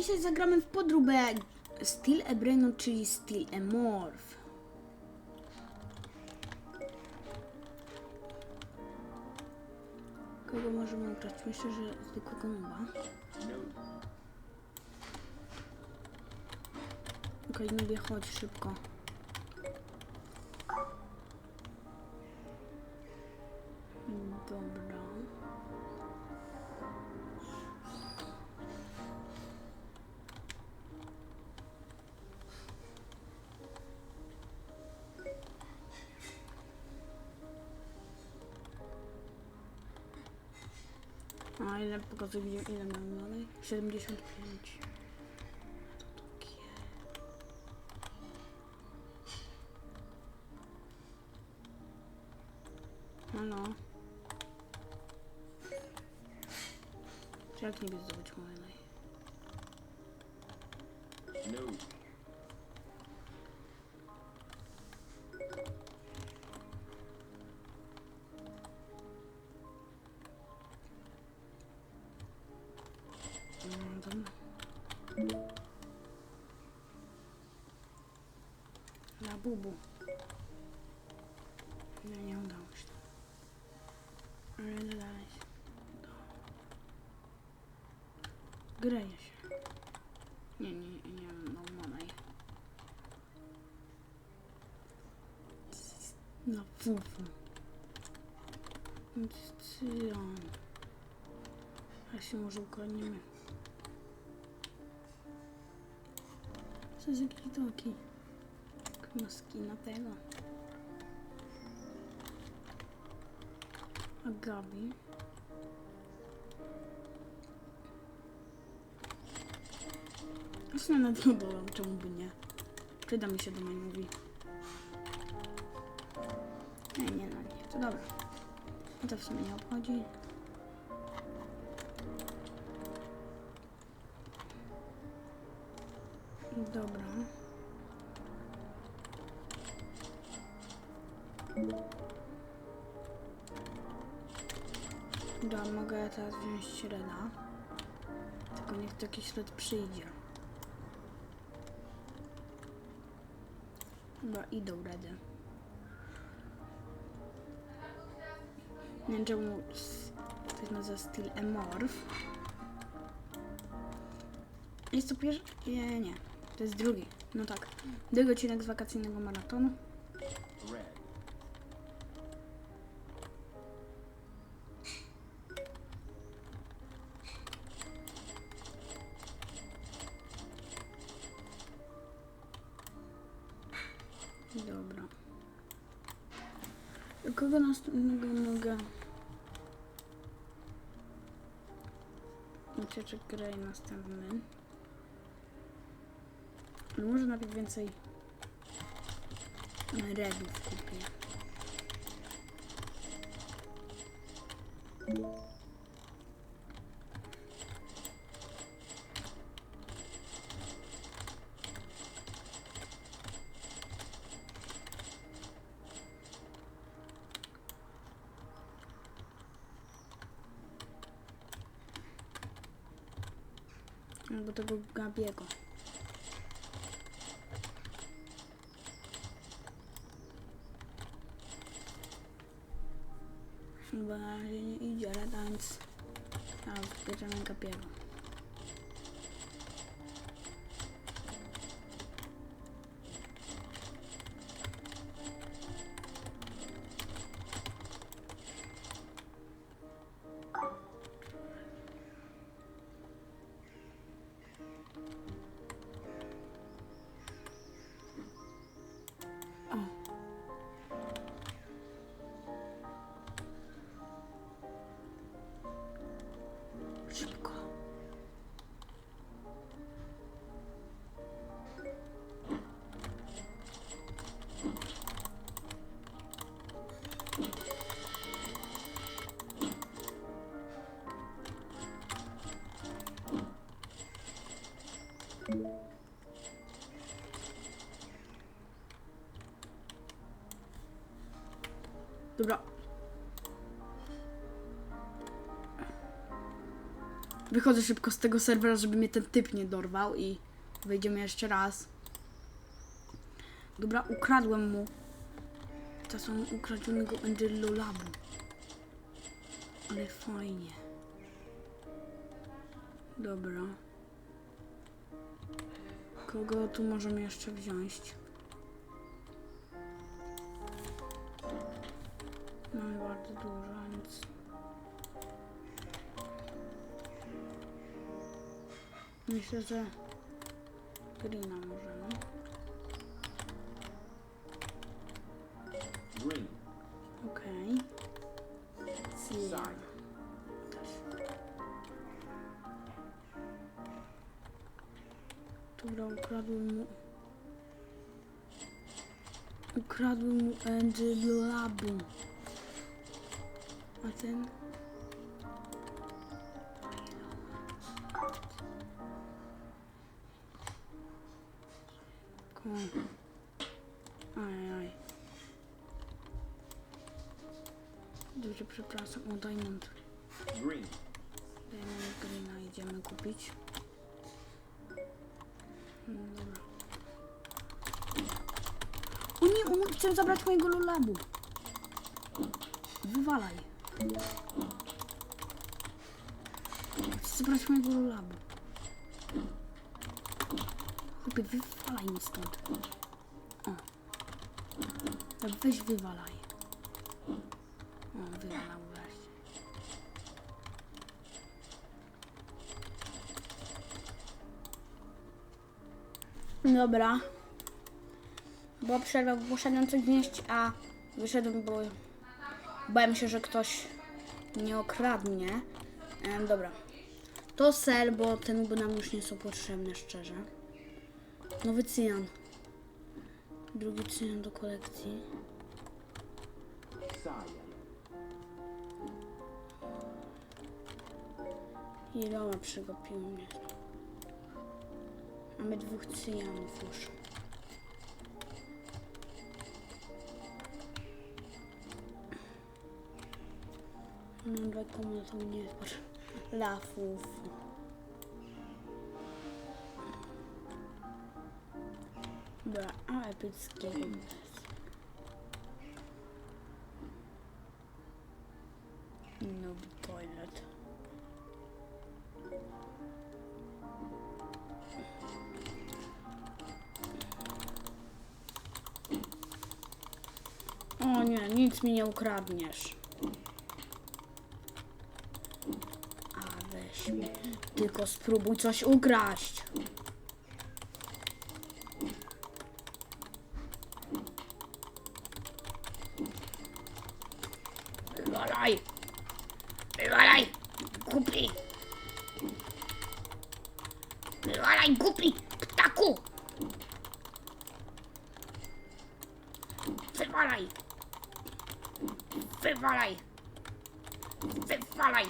Dzisiaj zagramy w podróbę Steel Ebreno, czyli Steel Emorph. Kogo możemy ugrać? Myślę, że zwykłego nuba. Okej, nubie, chodź szybko. Ile pokazuje, ile mam dalej? 75. Co to takie? Halo? Czy jak niby zdobyć Huawei? Mm, dobra. Na bubu. Nie, nie udało się. Ale dalej się udało. Greje się. Nie, nie, nie wiem, no money. Na fufu. Cyjan. A się może ukradniemy. Co za kitoki? Maski na tego. A Gabi? Właśnie na to dodam, czemu by nie? Przyda mi się do mówi. Nie, nie, no nie, to dobra. No to w sumie nie obchodzi. Dobra. Dobra, mogę teraz wziąć średa. Tylko niech taki śled przyjdzie. Chyba idą redy. Nie wiem czemu to się nazywa Steel Emorph. Jest to pierwszy? Nie, nie. To jest drugi. No tak. Drugi odcinek z wakacyjnego maratonu. Ucieczek Grey następny. Ale może najpierw więcej redów kupię. Albo tego Gabiego. Chyba nie idzie, ale więc... A, bierzemy Gabiego. Szybko. Dobra. Wychodzę szybko z tego serwera, żeby mnie ten typ nie dorwał i wejdziemy jeszcze raz. Dobra, ukradłem mu. Mam ukradzionego Angelo Labu. Ale fajnie. Dobra. Kogo tu możemy jeszcze wziąć? Mamy bardzo dużo, Myślę, że Greena możemy. Green. Okej. Cyan. Też. Dobra, ukradłem mu... Ukradłem mu Angelabu. A ten... Ko. Ajaj. Dobrze, przepraszam. O, Diamond. Green. Diamond Greena idziemy kupić. Mm, Dobra. O nie, on chce zabrać mojego lulabu. Wywalaj. Chce zabrać mojego lulabu. Chłopie, wywalaj mi stąd. O. No weź wywalaj. O, wywalał wreszcie. Dobra. Była przerwa, poszedłem coś wnieść, a wyszedłem, bo bałem się, że ktoś nie okradnie. Em, dobra. To sel, bo ten by nam już nie są potrzebne, szczerze. Nowy cyjan. Drugi cyjan do kolekcji. Cyan. Iloma przegapił mnie. Mamy dwóch cyjanów już. Mam komu to nie Lafów. Dobra, a epickiego bez. No toilet. O nie, nic mi nie ukradniesz. A weź tylko spróbuj coś ukraść. Wywalaj! Wywalaj! Głupi! Wywalaj, głupi! Ptaku! Wywalaj! Wywalaj! Wywalaj!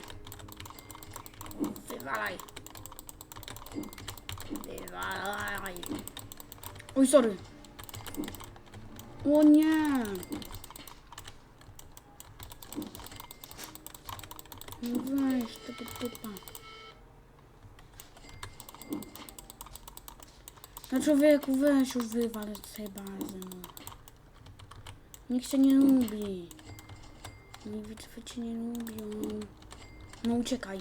Wywalaj! Wywalaj! Oj, sorry! O nie! No weź tego typa. No człowieku, weź już wywal z tej bazy, no. Nikt cię nie lubi. Widzowie cię nie lubią. No uciekaj.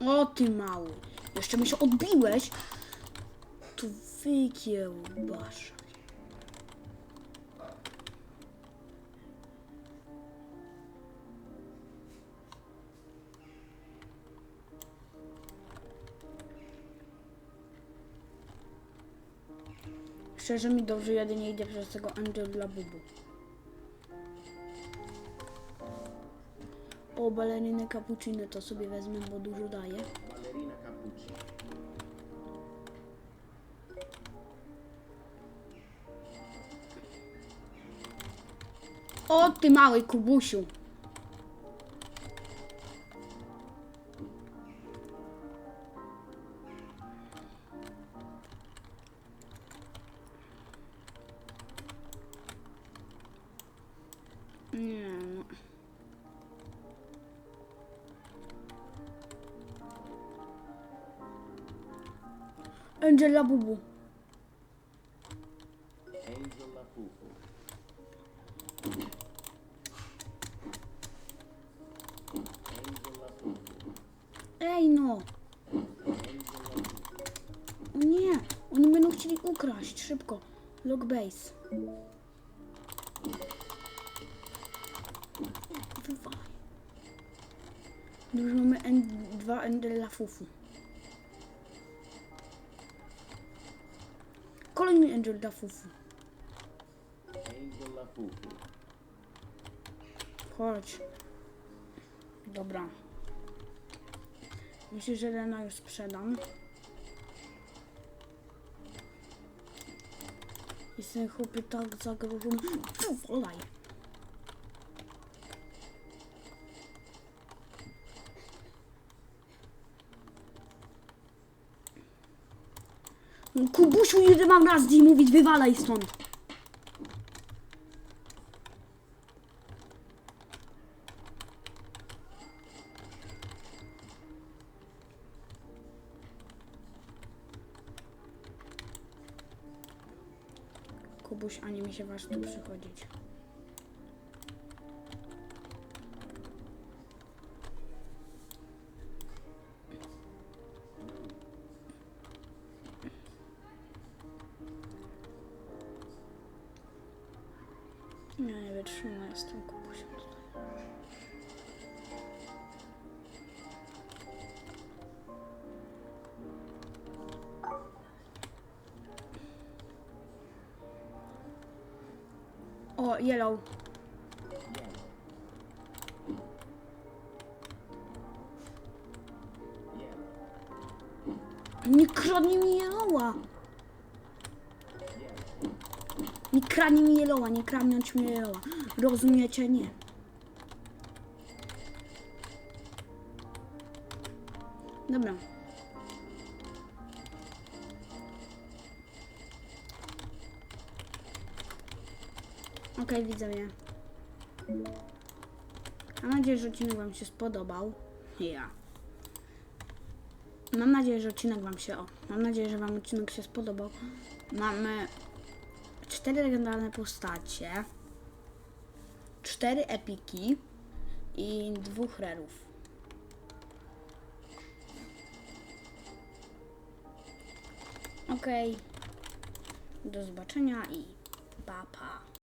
O ty mały. Jeszcze mi się odbiłeś. Tu wykiełbasz. Szczerze mi dobrze jedynie idę przez tego Angel dla Bubu. O, baleriny cappuccino to sobie wezmę, bo dużo daje. O, ty mały kubusiu. Angela Bubu. Angel Lafufu. Angel Lafufu. Ej no! O nie! Oni będą chcieli ukraść. Szybko. Lock base. Wywalaj. Już mamy en- dwa Fufu. Angel da Fufu. Angel Lafufu. Chodź. Dobra. Myślę, że Lena już sprzedam. Jestem chłopie tak zagrożony. Wolaj. No, Kubusiu, ile mam raz dziś mówić, wywalaj stąd. Kubuś, ani mi się waż tu przychodzić. Yellow. Nie kradnie mi yellowa. Nie kradnie mi yellowa, nie kradnąć mi yellowa. Rozumiecie? Nie. Dobra. Okej, widzowie. Mam nadzieję, że odcinek Wam się spodobał. Ja. Mam nadzieję, że odcinek Wam się. O, mam nadzieję, że Wam odcinek się spodobał. Mamy cztery legendarne postacie, cztery epiki i dwóch rerów. Okej. Do zobaczenia i pa pa.